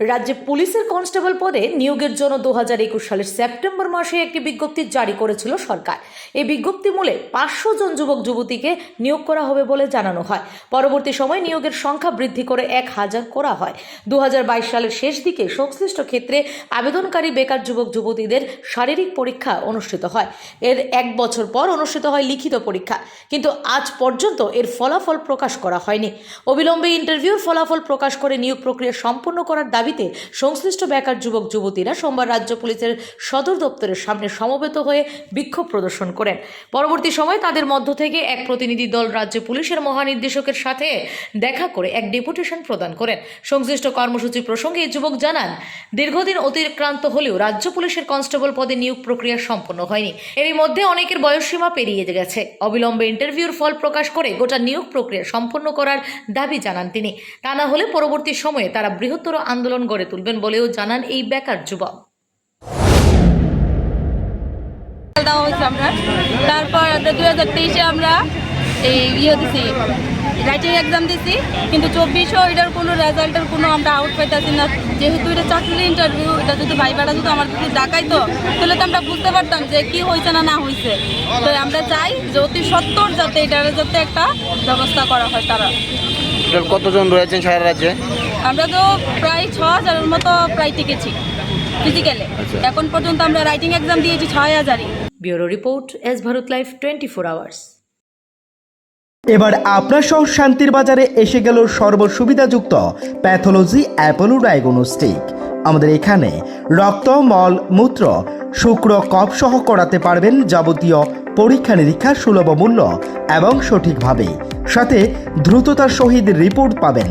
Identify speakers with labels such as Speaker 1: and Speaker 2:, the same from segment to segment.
Speaker 1: রাজ্যে পুলিশের কনস্টেবল পদে নিয়োগের জন্য দু হাজার একুশ সালের সেপ্টেম্বর মাসে একটি বিজ্ঞপ্তি জারি করেছিল সরকার। এই বিজ্ঞপ্তি মূলে পাঁচশো জন যুবক যুবতীকে নিয়োগ করা হবে বলে জানানো হয়। পরবর্তী সময় নিয়োগের সংখ্যা বৃদ্ধি করে এক হাজার করা হয়। দু হাজার বাইশ সালের শেষ দিকে সংশ্লিষ্ট ক্ষেত্রে আবেদনকারী বেকার যুবক যুবতীদের শারীরিক পরীক্ষা অনুষ্ঠিত হয়। এর এক বছর পর অনুষ্ঠিত হয় লিখিত পরীক্ষা। কিন্তু আজ পর্যন্ত এর ফলাফল প্রকাশ করা হয়নি। অবিলম্বে ইন্টারভিউর ফলাফল প্রকাশ করে নিয়োগ প্রক্রিয়া সম্পন্ন করার দাবিতে সংশ্লিষ্ট বেকার যুবক, যুবতীরা সোমবার রাজ্য পুলিশের সদর দপ্তরের সামনে সমবেত হয়ে বিক্ষোভ প্রদর্শন করেন। পরবর্তী সময় তাদের মধ্য থেকে এক প্রতিনিধি দল রাজ্য পুলিশের মহানির্দেশকের সাথে দেখা করে এক ডেপুটেশন প্রদান করেন। সংশ্লিষ্ট কর্মসূচি প্রসঙ্গে এই যুবক জানান, দীর্ঘদিন অতিক্রান্ত হলেও রাজ্য পুলিশের কনস্টেবল পদে নিয়োগ প্রক্রিয়া সম্পন্ন হয়নি। এরই মধ্যে অনেকের বয়সসীমা পেরিয়ে গেছে। অবিলম্বে ইন্টারভিউর ফল প্রকাশ করে গোটা নিয়োগ প্রক্রিয়া সম্পন্ন করার দাবি জানান তিনি। তা না হলে পরবর্তী সময়ে তারা বৃহত্তর আন্দোলন গড়ে তুলবেন বলেও জানান এই বেকার যুবক।
Speaker 2: দেওয়া হয়েছে আমরা। তারপর দুই হাজার তেইশে আমরা এই ইয়ে দিছি রাইটিং এক্সাম দিছি কিন্তু চব্বিশও এটার কোনো রেজাল্টের কোনো আমরা আউট পাইতেছি না। যেহেতু এটা চাকরির ইন্টারভিউ এটা যদি ভাইবাটা যদি আমার যদি ডাকাইতো তাহলে তো আমরা বুঝতে পারতাম যে কি হয়েছে না না হয়েছে। তো আমরা চাই যে অতি সত্তর যাতে এটার যাতে একটা ব্যবস্থা করা হয় তারা।
Speaker 3: কতজন রয়েছেন সারা রাজ্যে?
Speaker 2: আমরা তো প্রায় ছ হাজারের মতো প্রায় টিকেছি ফিজিক্যালে
Speaker 3: আচ্ছা।
Speaker 2: এখন পর্যন্ত আমরা রাইটিং এক্সাম দিয়েছি ছয় হাজারই।
Speaker 1: Bureau report S Bharat life twenty four hours.
Speaker 4: এবার আপনার শহর শান্তির বাজারে এসে গেল সর্বসুবিধাযুক্ত প্যাথোলজি অ্যাপোলো ডায়াগনস্টিক আমাদের এখানে রক্ত মল মূত্র শুক্র কপ সহ করাতে পারবেন যাবতীয় পরীক্ষা নিরীক্ষা সুলভ মূল্য এবং সঠিকভাবে। সাথে দ্রুততার সহিত রিপোর্ট পাবেন।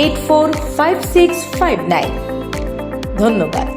Speaker 1: eight four five six five nine ধন্যবাদ।